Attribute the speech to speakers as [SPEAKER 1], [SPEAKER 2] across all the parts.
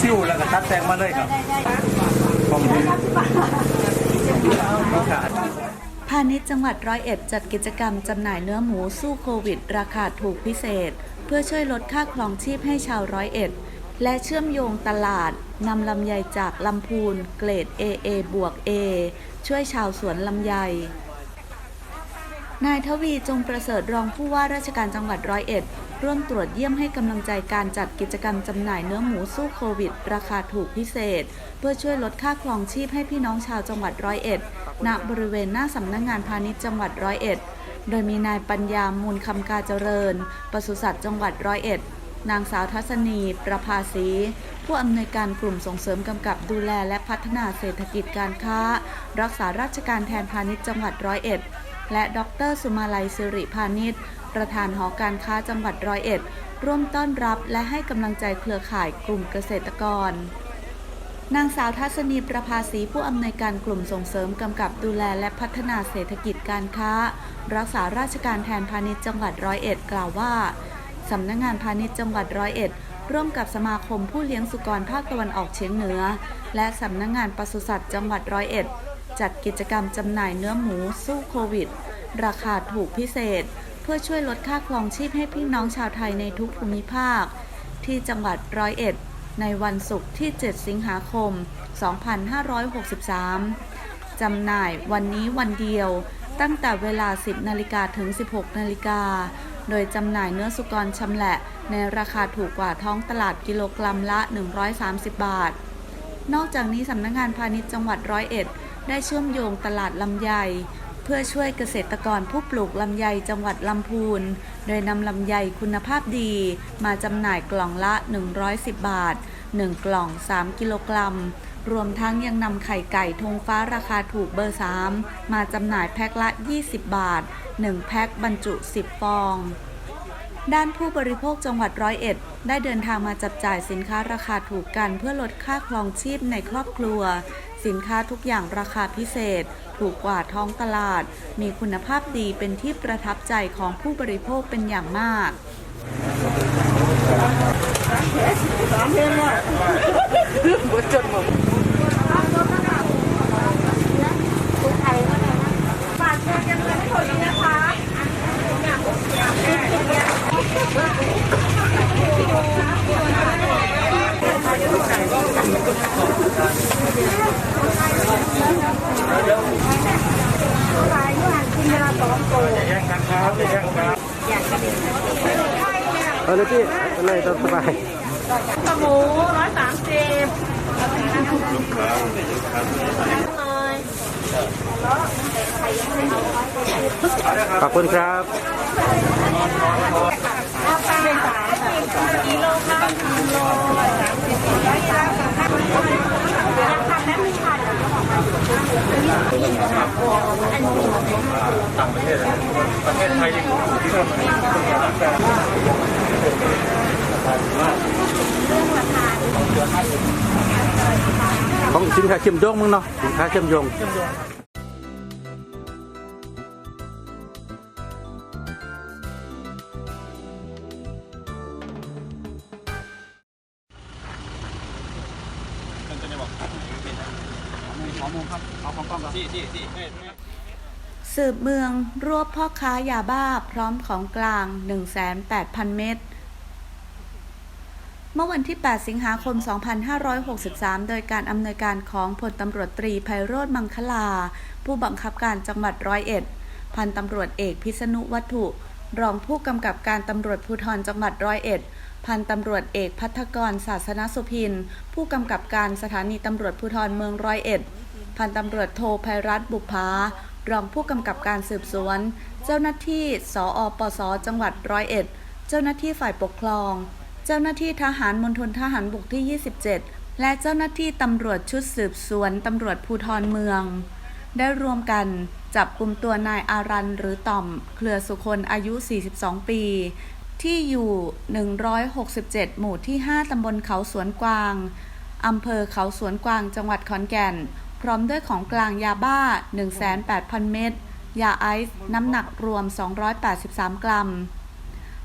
[SPEAKER 1] ซิวแล้วก็ตัดแต่งมาเลยครับขอ
[SPEAKER 2] พาณิชย์จังหวัดร้อยเอ็ดจัดกิจกรรมจำหน่ายเนื้อหมูสู้โควิด ราคาถูกพิเศษ เพื่อช่วยลดค่าครองชีพให้ชาวร้อยเอ็ด และเชื่อมโยงตลาดนำลำไยจากลำพูนเกรด AA บวก A ช่วยชาวสวนลำไยนายทวีจงประเสริฐรองผู้ว่าราชการจังหวัดร้อยเอ็ด ร่วมตรวจเยี่ยมให้กำลังใจการจัดกิจกรรมจำหน่ายเนื้อหมูสู้โควิด ราคาถูกพิเศษ เพื่อช่วยลดค่าครองชีพให้พี่น้องชาวจังหวัดร้อยเอ็ดณบริเวณหน้าสำนักงงานพาณิชย์จังหวัดร้อยเอ็ด โดยมีนายปัญญามูลคำกาเจริญปศุสัตว์จังหวัดร้อยเอ็ดนางสาวทัศนี ประภาสี ผู้อำนวยการกลุ่มส่งเสริมกำกับดูแลและพัฒนาเศรษฐกิจการค้า รักษาราชการแทนพาณิชย์จังหวัดร้อยเอ็ด และดรสุมาลัยสิริพาณิชย์ประธานหอการค้าจังหวัดร้อยเอ็ด ร่วมต้อนรับและให้กำลังใจเครือข่ายกลุ่มเกษตรกรนางสาวทัศนีประภาสีผู้อำนวยการกลุ่มส่งเสริมกำกับดูแลและพัฒนาเศรษฐกิจการค้า รักษาราชการแทนพาณิชย์จังหวัดร้อยเอ็ดกล่าวว่าสำนักงงานพาณิชย์จังหวัดร้อยเอ็ด ร่วมกับสมาคมผู้เลี้ยงสุกรภาคตะวันออกเฉียงเหนือ และสำนักงงานปศุสัตว์จังหวัดร้อยเอ็ด จัดกิจกรรมจำหน่ายเนื้อหมูสู้โควิด ราคาถูกพิเศษ เพื่อช่วยลดค่าครองชีพให้พี่น้องชาวไทยในทุกภูมิภาค ที่จังหวัดร้อยเอ็ด ในวันศุกร์ที่ 7 สิงหาคม 2563 จำหน่ายวันนี้วันเดียว ตั้งแต่เวลา 10 นาฬิกาถึง 16 นาฬิกา โดยจำหน่ายเนื้อสุกรชำแหละ ในราคาถูกกว่าท้องตลาดกิโลกรัมละ 130 บาท นอกจากนี้สำนักงานพาณิชย์จังหวัดร้อยเอ็ด ได้เชื่อมโยงตลาดลำไย เพื่อช่วยเกษตรกรผู้ปลูกลำไยจังหวัดลำพูน โดยนำลำไยคุณภาพดี มาจำหน่ายกล่องละ 110 บาท 1 กล่อง 3 กิโลกรัม รวมทั้งยังนำไข่ไก่ธงฟ้าราคาถูกเบอร์ 3 มาจำหน่ายแพ็คละ 20 บาท 1 แพ็คบรรจุ 10 ฟองด้านผู้บริโภคจังหวัดร้อยเอ็ด ได้เดินทางมาจับจ่ายสินค้าราคาถูกกันเพื่อลดค่าครองชีพในครอบครัว สินค้าทุกอย่างราคาพิเศษ ถูกกว่าท้องตลาด มีคุณภาพดีเป็นที่ประทับใจของผู้บริโภคเป็นอย่างมาก
[SPEAKER 1] เอาเลยพี่เอาเลยตามสบาย
[SPEAKER 3] หมูร้อยสามสิบ
[SPEAKER 1] ขอบคุณครับ
[SPEAKER 3] กิโลค่ะกิโลสามสิบร้อยสา มสิบยังทำได้ไม่ทัน
[SPEAKER 1] ของสินค้าเชื่อมโยงมึงเนาะสินค้าเชื่อมโยง
[SPEAKER 2] สืบเมืองรวบพ่อค้ายาบ้าพร้อมของกลาง 1,800 เม็ด เมื่อวันที่ 8 สิงหาคม 2563 โดยการอำนวยการของพลตำรวจตรีไพโรธมังคลา ผู้บังคับการจังหวัดร้อยเอ็ด พันตำรวจเอกพิษณุวัตถุ รองผู้กำกับการตำรวจภูธรจังหวัดร้อยเอ็ด พันตำรวจเอกพัฒกรศาสนสุพิน ผู้กำกับการสถานีตำรวจภูธรเมืองร้อยเอ็ด พันตำรวจโทภัยรัตน์บุภา รองผู้กำกับการสืบสวน เจ้าหน้าที่สอปส จังหวัดร้อยเอ็ด เจ้าหน้าที่ฝ่ายปกครอง เจ้าหน้าที่ทหารมณฑลทหารบกที่ 27 และเจ้าหน้าที่ตำรวจชุดสืบสวนตำรวจภูธรเมือง ได้รวมกันจับกลุ่มตัวนายอารันหรือต่อม เครือสุคนอายุ 42 ปี ที่อยู่ 167 หมู่ที่ 5 ตำบลเขาสวนกวางอำเภอเขาสวนกวาง จังหวัดขอนแก่น พร้อมด้วยของกลางยาบ้า 1,800 0 เม็ด ยาไอซ์น้ำหนักรวม 283 กรัม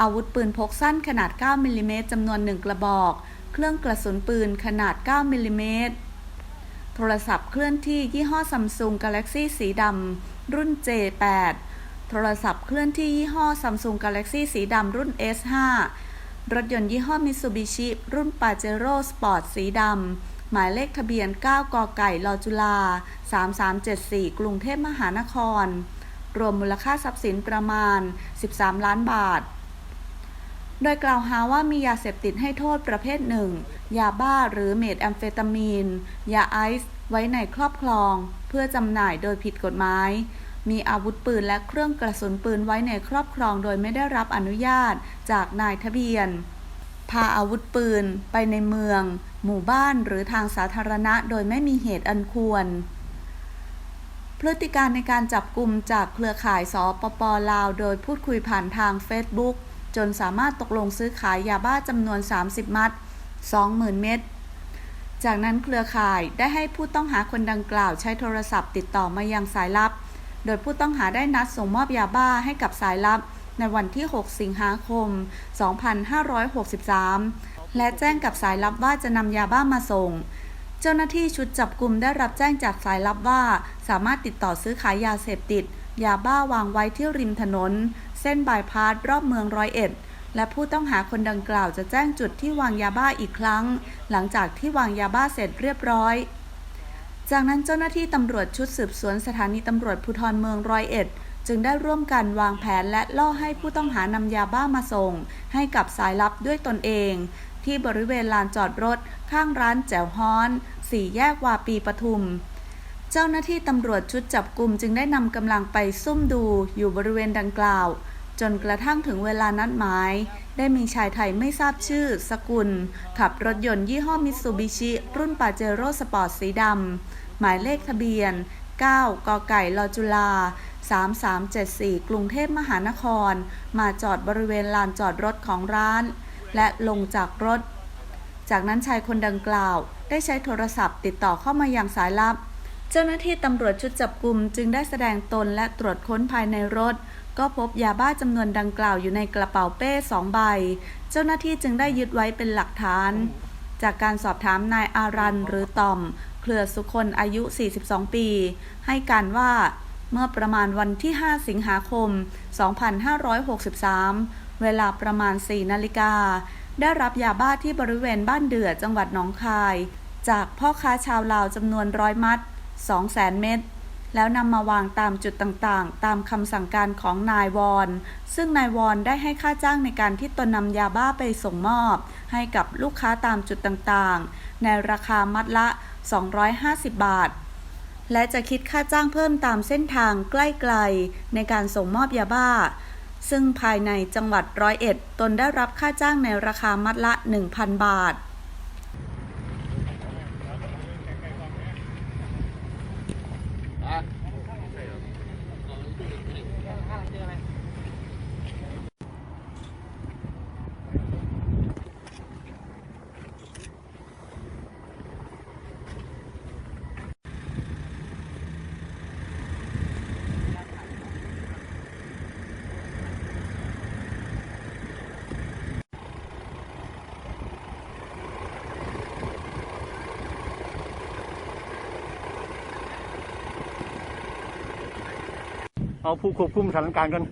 [SPEAKER 2] อาวุธปืนพกสั้นขนาด 9 มิลลิเมตรจำนวน 1 กระบอก เครื่องกระสุนปืนขนาด 9 มิลลิเมตร โทรศัพท์เคลื่อนที่ยี่ห้อ Samsung Galaxy สีดำ รุ่น J8 โทรศัพท์เคลื่อนที่ยี่ห้อ Samsung Galaxy สีดำรุ่น S5 รถยนต์ยี่ห้อ Mitsubishi รุ่น Pajero Sport สีดำ หมายเลขทะเบียน 9 กไก่ลอจุฬา3374 กรุงเทพมหานคร รวมมูลค่าทรัพย์สินประมาณ 13 ล้านบาท โดยกล่าวหาว่ามียาเสพติดให้โทษประเภทหนึ่ง ยาบ้าหรือเมทแอมเฟตามีน ยาไอซ์ไว้ในครอบครอง เพื่อจำหน่ายโดยผิดกฎหมายมีอาวุธปืนและเครื่องกระสุนปืนไว้ในครอบครองโดยไม่ได้รับอนุญาตจากนายทะเบียน พาอาวุธปืนไปในเมืองหมู่บ้านหรือทางสาธารณะโดยไม่มีเหตุอันควร พฤติการในการจับกลุ่มจากเครือข่ายสปปลาว โดยพูดคุยผ่านทาง Facebook จนสามารถตกลงซื้อขายยาบ้าจำนวน 30 มัด 20,000 เม็ด จากนั้นเครือข่ายได้ให้ผู้ต้องหาคนดังกล่าวใช้โทรศัพท์ติดต่อมายังสายลับ โดยผู้ต้องหาได้นัดส่งมอบยาบ้าให้กับสายลับ ในวันที่ 6 สิงหาคม 2563 และแจ้งกับสายลับว่าจะนำยาบ้ามาส่ง เจ้าหน้าที่ชุดจับกลุ่มได้รับแจ้งจากสายลับว่า สามารถติดต่อซื้อขายยาเสพติด ยาบ้าวางไว้ที่ริมถนน เส้นบายพาสรอบเมืองร้อยเอ็ดและผู้ต้องหาคนดังกล่าวจะแจ้งจุดที่วางยาบ้าอีกครั้ง หลังจากที่วางยาบ้าเสร็จเรียบร้อย จากนั้นเจ้าหน้าที่ตำรวจชุดสืบสวนสถานีตำรวจภูธรเมืองร้อยเอ็ดจึงได้ร่วมกันวางแผนและล่อให้ผู้ต้องหานำยาบ้ามาส่ง ให้กับสายลับด้วยตนเอง ที่บริเวณลานจอดรถ ข้างร้านแจ๋วฮ้อน สี่แยกวาปีปทุม เจ้าหน้าที่ตำรวจชุดจับกลุ่มจึงได้นำกำลังไปซุ่มดูอยู่บริเวณดังกล่าว จนกระทั่งถึงเวลานัดหมาย ได้มีชายไทยไม่ทราบชื่อ สกุล ขับรถยนต์ยี่ห้อมิตซูบิชิ รุ่นปาเจโร่สปอร์ตสีดำหมายเลขทะเบียน 9 กไก่ลอจุฬา3374 กรุงเทพมหานคร มาจอดบริเวณลานจอดรถของร้าน และลงจากรถ จากนั้นชายคนดังกล่าว ได้ใช้โทรศัพท์ ติดต่อเข้ามายังสายลับ เจ้าหน้าที่ตำรวจชุดจับกลุ่มจึงได้แสดงตนและตรวจค้นภายในรถ ก็พบยาบ้าจำนวนดังกล่าวอยู่ในกระเป๋าเป้สองใบ เจ้าหน้าที่จึงได้ยึดไว้เป็นหลักฐาน จากการสอบถามนายอารันหรือต่อม เครือสุคนอายุ 42 ปี ให้การว่าเมื่อประมาณวันที่ 5 สิงหาคม 2563 เวลาประมาณ 4 นาฬิกา ได้รับยาบ้าที่บริเวณบ้านเดือจังหวัดหนองคาย จากพ่อค้าชาวลาวจำนวนร้อยมัด 200,000 เม็ดแล้วนำมาวางตามจุดต่างๆ ตามคำสั่งการของนายวอน ซึ่งนายวอนได้ให้ค่าจ้างในการที่ตนนำยาบ้าไปส่งมอบ ให้กับลูกค้าตามจุดต่างๆ ในราคามัดละ 250 บาท และจะคิดค่าจ้างเพิ่มตามเส้นทางใกล้ไกลในการส่งมอบยาบ้า ซึ่งภายในจังหวัดร้อยเอ็ดตนได้รับค่าจ้างในราคามัดละ 1,000 บาท
[SPEAKER 1] เอาผู้ควบคุมสถานการณ์กัน